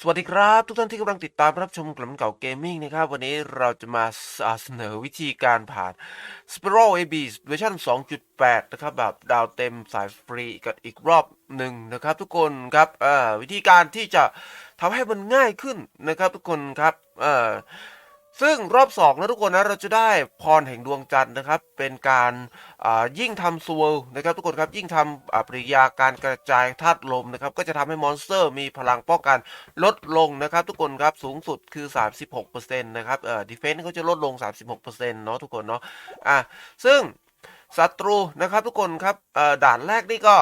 สวัสดีครับ ทุกท่านที่กำลังติดตามรับชมกลุ่มเก่าเกมมิ่งนะครับ วันนี้เราจะมาเสนอวิธีการผ่าน s p i r a l AB เวอร์ชัน2.8 นะครับ แบบดาวเต็มสายฟรีกันอีกรอบหนึ่งนะครับ ทุกคนครับวิธีการที่จะทำให้มันง่ายขึ้นนะครับ ทุกคนครับ ซึ่งรอบสองนะทุกคนนะเราจะได้พรแห่งดวงจันทร์นะครับ เป็นการยิ่งทำสวลนะครับทุกคนครับยิ่งทำปริยาการกระจายธาตุลมนะครับก็จะทำให้มอนสเตอร์มีพลังป้องกันลดลงนะครับ ทุกคนครับสูงสุดคือ 36%นะครับเอ่อดีเฟนส์เขาจะลดลง 36%เนาะทุกคนเนาะอะซึ่งศัตรูนะครับทุกคนครับเอ่อด่านแรกนี่ก็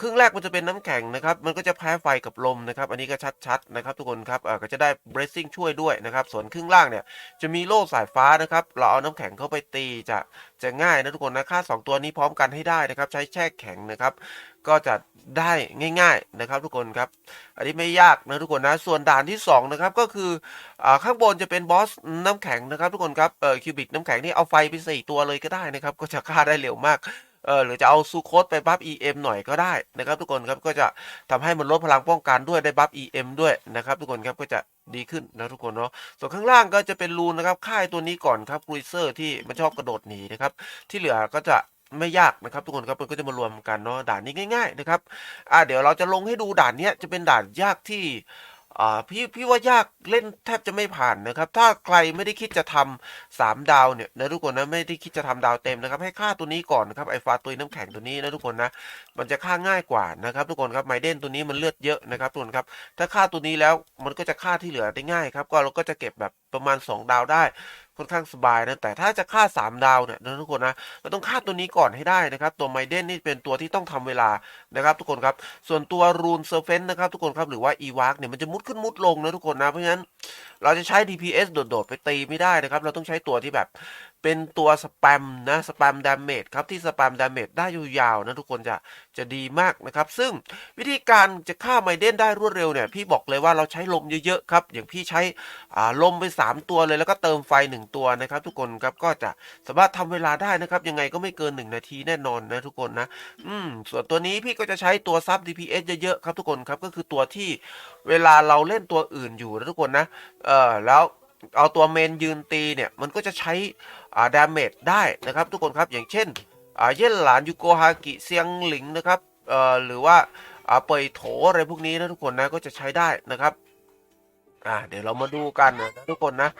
ครึ่งแรกมันจะเป็นน้ำแข็งนะครับ มันก็จะแพ้ไฟกับลมนะครับ อันนี้ก็ชัดๆนะครับ ทุกคนครับก็จะได้ bracing ช่วยด้วยนะครับ ส่วนครึ่งล่างเนี่ยจะมีโล่สายฟ้านะครับ เราเอาน้ำแข็งเข้าไปตีจะจะง่ายนะทุกคนนะค่า 2 ตัวนี้พร้อมกันให้ได้นะครับ ใช้แช่แข็งนะครับ ก็จะได้ง่าย ๆนะครับ ทุกคนครับ อันนี้ไม่ยากนะทุกคนนะ ส่วนด่านที่2นะครับก็คืออข้างบนจะเป็นบอสน้ำแข็งนะครับ ทุกคนครับเออคิวบิกน้ำแข็งนี่เอาไฟไปสี่ตัวเลยก็ได้นะครับ ก็จะฆ่าได้เร็วมาก เออหรือจะเอาซูโคสไปบัฟ EM หน่อยก็ได้นะครับทุกคนครับก็จะทำให้มันลดพลังป้องกันด้วยได้บัฟ EM ด้วยนะครับทุกคนครับก็จะดีขึ้นนะทุกคนเนาะส่วนข้างล่างก็จะเป็นรูนนะครับค่ายตัวนี้ก่อนครับกรุยเซอร์ที่มันชอบกระโดดหนีนะครับที่เหลือก็จะไม่ยากนะครับทุกคนครับมันก็จะมารวมกันเนาะด่านนี้ง่าย ๆ นะครับอ่าเดี๋ยวเราจะลงให้ดูด่านเนี้ยจะเป็นด่านยากที่ อ่าพี่พี่ว่ายากเล่นแทบจะไม่ผ่านนะครับ ถ้าใครไม่ได้คิดจะทำสามดาวเนี่ยนะทุกคนนะไม่ได้คิดจะทำดาวเต็มนะครับ ให้ค่าตัวนี้ก่อนนะครับไอฟ้าตัวน้ำแข็งตัวนี้นะทุกคนนะมันจะค่าง่ายกว่านะครับ ทุกคนครับไมเดนตัวนี้มันเลือดเยอะนะครับทุกคนครับถ้าค่าตัวนี้แล้วมันก็จะค่าที่เหลือได้ง่ายครับก็เราก็จะเก็บแบบประมาณ 2 ดาวได้ ค่อนข้างสบายนะ แต่ถ้าจะฆ่า 3 ดาวเนี่ยนะทุกคนนะเราต้องฆ่าตัวนี้ก่อนให้ได้นะครับ ตัวไมเดนนี่เป็นตัวที่ต้องทำเวลานะครับ ทุกคนครับ ส่วนตัวรูนเซอร์เฟนนะครับทุกคนครับหรือว่าอีวากเนี่ยมันจะมุดขึ้นมุดลงนะทุกคนนะเพราะฉะนั้น เราจะใช้ DPS โดด ๆ ไปตีไม่ได้นะครับ เราต้องใช้ตัวที่แบบเป็นตัวสแปมนะสแปมดาเมจครับที่สแปมดาเมจได้ยาวๆนะทุกคนจะจะดีมากนะครับ ซึ่งวิธีการจะฆ่าไมเดนได้รวดเร็วเนี่ย พี่บอกเลยว่าเราใช้ลมเยอะๆครับ อย่างพี่ใช้อ่าลมไป 3 ตัวเลยแล้วก็เติมไฟ 1 ตัวนะครับ ทุกคนครับก็จะสามารถทำเวลาได้นะครับ ยังไงก็ไม่เกิน 1 นาทีแน่นอนนะทุกคนนะอืมส่วนตัวนี้พี่ก็จะใช้ตัวซับ DPS เยอะๆครับทุกคนครับก็คือตัวที่เวลาเราเล่นตัวอื่นอยู่นะทุกคนนะเออแล้วเอาตัวเมนยืนตีเนี่ย มันก็จะใช้อ่าดาเมจได้นะครับทุกคนครับอย่างเช่นอ่าเย่นหลานยูโกฮากิเซียงหลิงนะครับเอ่อหรือว่าอ่าเปยโถอะไรพวกนี้นะทุกคนนะก็จะใช้ได้นะครับอ่าเดี๋ยวเรามาดูกันนะทุกคนนะ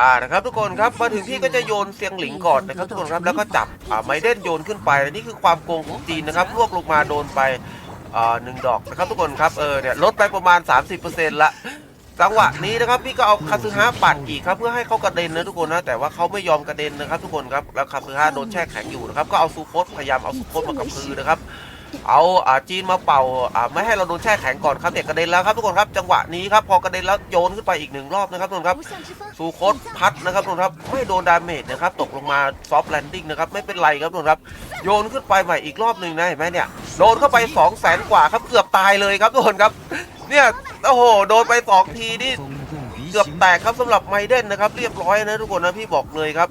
อ่านะครับทุกคนครับมาถึงพี่ก็จะโยนเสียงหลิงก่อนนะครับทุกคนครับแล้วก็จับอ่าไมเด่นโยนขึ้นไปและนี่คือความโกงของจีนนะครับลวกลงมาโดนไป อ่าหนึ่งดอกนะครับทุกคนครับเออเนี่ยลดไปประมาณ 30%ละจังหวะนี้นะครับพี่ก็เอาคาซึฮาปัดอีกครับเพื่อให้เขากระเด็นนะทุกคนนะแต่ว่าเขาไม่ยอมกระเด็นนะครับ ทุกคนครับแล้วคาซึฮาโดนแช่แข็งอยู่นะครับก็เอาซูโคสพยายามเอาซูโคสมากับพือนะครับเอาอ่าจีนมาเป่าอ่าไม่ให้เราโดนแช่แข็งก่อนครับเด็กกระเด็นแล้วครับทุกคนครับจังหวะนี้ครับพอกระเด็นแล้วโยนขึ้นไปอีกหนึ่งรอบนะครับทุกคนครับซูโคสพัดนะครับทุกคนครับไม่โดนดาเมจนะครับตกลงมาซอฟต์แลนดิ้งนะครับไม่เป็นไรครับทุกคนครับโยนขึ้นไปใหม่อีกรอบหนึ่งนะเห็นไหมเนี่ย โดนเข้าไป2องแสนกว่าครับเกือบตายเลยครับทุกคนครับ เนี่ยโอ้โหโดนไปสองทีนี่เกือบแตกครับสำหรับไมเดนนะครับ เรียบร้อยนะทุกคนนะพี่บอกเลยครับ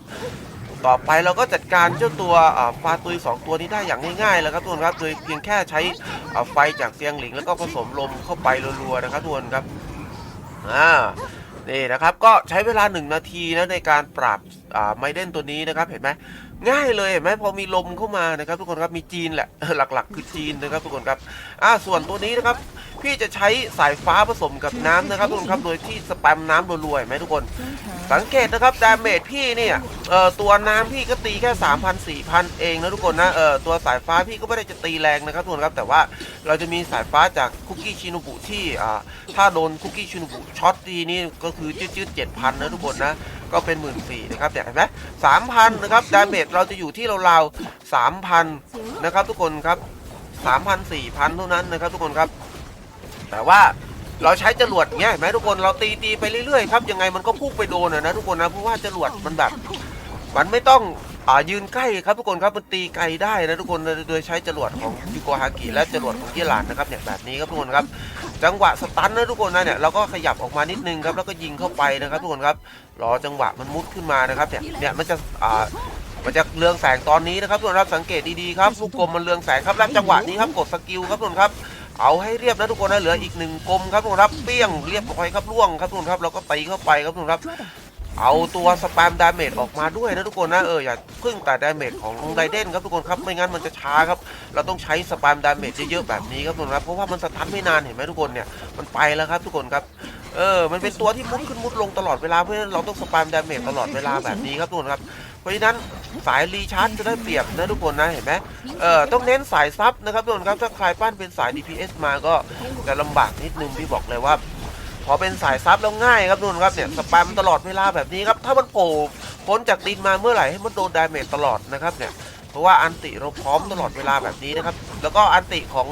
ต่อไปเราก็จัดการเจ้าตัวอ่าฟาตุยสองตัวนี้ได้อย่างง่ายๆแล้วครับทุกคนครับโดยเพียงแค่ใช้ไฟจากเซียงหลิงแล้วก็ผสมลมเข้าไปรัวๆนะครับทุกคนครับอ่านี่นะครับก็ใช้เวลา 1 นาทีนะในการปราบ ไมเดนตัวนี้นะครับเห็นไหมง่ายเลยเห็นไหมพอมีลมเข้ามานะครับ ทุกคนครับมีจีนแหละหลักๆ คือจีนนะครับ ทุกคนครับอ่าส่วนตัวนี้นะครับพี่จะใช้สายฟ้าผสมกับน้ำนะครับทุกคนครับโดยที่สแปมน้ำรัวๆเห็นไหมทุกคน สังเกตนะครับดาเมจพี่เนี่ยเอ่อตัวน้ำพี่ก็ตีแค่ 3,000 4,000 เองนะทุกคนนะเอ่อตัวสายฟ้าพี่ก็ไม่ได้จะตีแรงนะครับทุกคนครับ แต่ว่าเราจะมีสายฟ้าจากคุกกี้ชินุบุที่อ่าถ้าโดนคุกกี้ชินุบุช็อตทีนี่ก็คือจืดๆ7,000นะทุกคนนะก็เป็น 1 4ื่นนะครับเนี่ยเห็นไหมสามพันนะครับดาเมจเราจะอยู่ที่ราวๆสามพันนะครับทุกคนครับสามพันสี่พันเท่านั้นนะครับทุกคนครับ แต่ว่าเราใช้จรวดเงี้ยเห็นไหมทุกคนเราตีตีไปเรื่อยๆครับยังไงมันก็พุ่งไปโดนอะนะทุกคนนะเพราะว่าจรวดมันแบบมันไม่ต้องอ่ายืนใกล้ครับทุกคนครับมันตีไกลได้นะทุกคนโดยใช้จรวดของยูโกฮากิและจรวดของยี่หลานนะครับเนี่ยแบบนี้ครับทุกคนครับ จังหวะสตันนะทุกคนนะเนี่ยเราก็ขยับออกมานิดนึงครับแล้วก็ยิงเข้าไปนะครับทุกคนครับรอจังหวะมันมุดขึ้นมานะครับเนี่ยเนี่ยมันจะอ่ามันจะเรืองแสงตอนนี้นะครับทุกคนครับสังเกตดีๆครับลูกกลมมันเรืองแสงครับแล้วจังหวะนี้ครับกดสกิลครับทุกคนครับเอาให้เรียบนะทุกคนนะเหลืออีกหนึ่งกลมครับทุกคนครับเปี้ยงเรียบร้อยครับล่วงครับทุกคนครับเราก็ตีเข้าไปครับทุกคนครับ เอาตัวสแปมดาเมจออกมาด้วยนะทุกคนนะเอออย่าพึ่งแต่ดาเมจของไรเดนครับทุกคนครับไม่งั้นมันจะช้าครับเราต้องใช้สแปมดาเมจเยอะๆแบบนี้ครับทุกคนครับเพราะว่ามันสตันไม่นานเห็นไหมทุกคนเนี่ยมันไปแล้วครับทุกคนครับเออมันเป็นตัวที่มุดขึ้นมุดลงตลอดเวลาเพราะฉะนั้นเราต้องสแปมดาเมจตลอดเวลาแบบนี้ครับทุกคนครับเพราะฉะนั้นสายรีชาร์จจะได้เปรียบนะทุกคนนะเห็นไหมเออต้องเน้นสายซับนะครับทุกคนครับถ้าใครปั้นเป็นสาย DPS มาก็จะลำบากนิดนึงพี่บอกเลยว่า พอเป็นสายซับแล้วง่ายครับนุ่นครับเนี่ยสแปมตลอดเวลาแบบนี้ครับถ้ามันโผล่พ้นจากดินมาเมื่อไหร่ให้มันโดนดาเมจตลอดนะครับเนี่ยเพราะว่าอันติเราพร้อมตลอดเวลาแบบนี้นะครับแล้วก็อันติของ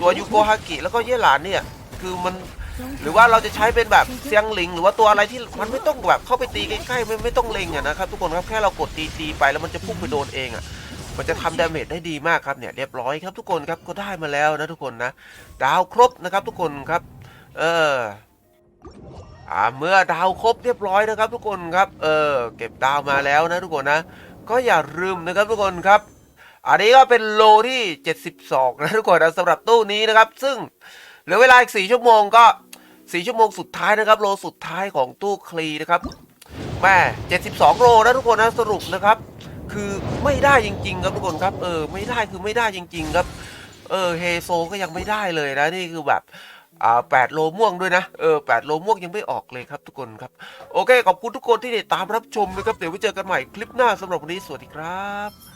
ตัวยูโกฮากิแล้วก็เย่หลานเนี่ยคือมันหรือว่าเราจะใช้เป็นแบบเซียงหลิง หรือว่าตัวอะไรที่มันไม่ต้องแบบเข้าไปตีใกล้ๆไม่ไม่ต้องเล็งอะนะครับทุกคนครับแค่เรากดตีตีๆไปแล้วมันจะพุ่งไปโดนเองอะมันจะทำดาเมจได้ดีมากครับเนี่ยเรียบร้อยครับทุกคนครับก็ได้มาแล้วนะทุกคนนะดาวครบนะครับทุกคนครับ เออ อ่าเมื่อดาวครบเรียบร้อยนะครับ ทุกคนครับ เออ เก็บดาวมาแล้วนะทุกคนนะ ก็อย่าลืมนะครับทุกคนครับ อันนี้ก็เป็นโลที่ 72 นะทุกคนนะสำหรับตู้นี้นะครับ ซึ่งเหลือเวลาอีก4ชั่วโมงก็ 4 ชั่วโมงสุดท้ายนะครับ โลสุดท้ายของตู้คลีนะครับแม่72 โลนะทุกคนนะสรุปนะครับ คือไม่ได้จริง ๆ ครับทุกคนครับ เออ ไม่ได้คือไม่ได้จริง ๆ ครับ เออ เฮโซก็ยังไม่ได้เลยนะนี่คือแบบ อ่าแปดโลม่วงด้วยนะเออแปดโลม่วงยังไม่ออกเลยครับทุกคนครับ โอเค ขอบคุณทุกคนที่ติดตามรับชมนะครับเดี๋ยวไว้เจอกันใหม่คลิปหน้าสำหรับวันนี้สวัสดีครับ